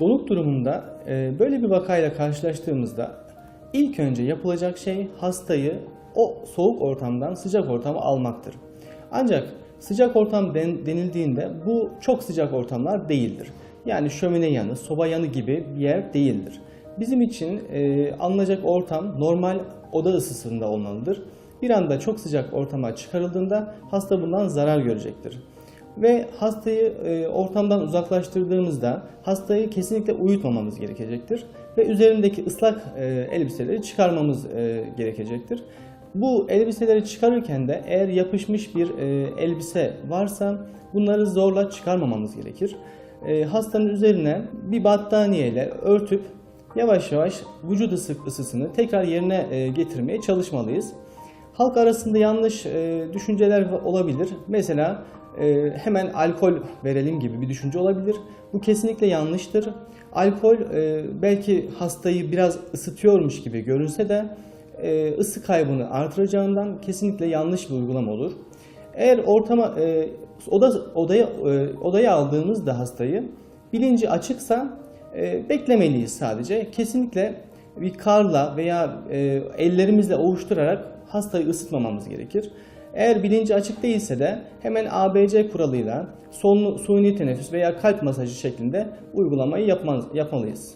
Donuk durumunda e, böyle bir vakayla karşılaştığımızda ilk önce yapılacak şey hastayı o soğuk ortamdan sıcak ortama almaktır. Ancak sıcak ortam den- denildiğinde bu çok sıcak ortamlar değildir. Yani şömine yanı, soba yanı gibi bir yer değildir. Bizim için e, alınacak ortam normal oda ısısında olmalıdır. Bir anda çok sıcak ortama çıkarıldığında hasta bundan zarar görecektir. Ve hastayı e, ortamdan uzaklaştırdığımızda hastayı kesinlikle uyutmamamız gerekecektir. Ve üzerindeki ıslak e, elbiseleri çıkarmamız e, gerekecektir. Bu elbiseleri çıkarırken de eğer yapışmış bir elbise varsa bunları zorla çıkarmamamız gerekir. Hastanın üzerine bir battaniyeyle örtüp yavaş yavaş vücut ısı, ısısını tekrar yerine getirmeye çalışmalıyız. Halk arasında yanlış e, düşünceler olabilir. Mesela e, hemen alkol verelim gibi bir düşünce olabilir. Bu kesinlikle yanlıştır. Alkol e, belki hastayı biraz ısıtıyormuş gibi görünse de e, ısı kaybını artıracağından kesinlikle yanlış bir uygulama olur. Eğer ortama e, oda odaya e, odaya aldığımızda hastayı bilinci açıksa e, beklemeliyiz sadece. Kesinlikle bir karla veya e, ellerimizle ovuşturarak hastayı ısıtmamamız gerekir. Eğer bilinci açık değilse de hemen ABC kuralıyla solunu, suni teneffüs veya kalp masajı şeklinde uygulamayı yapmalıyız.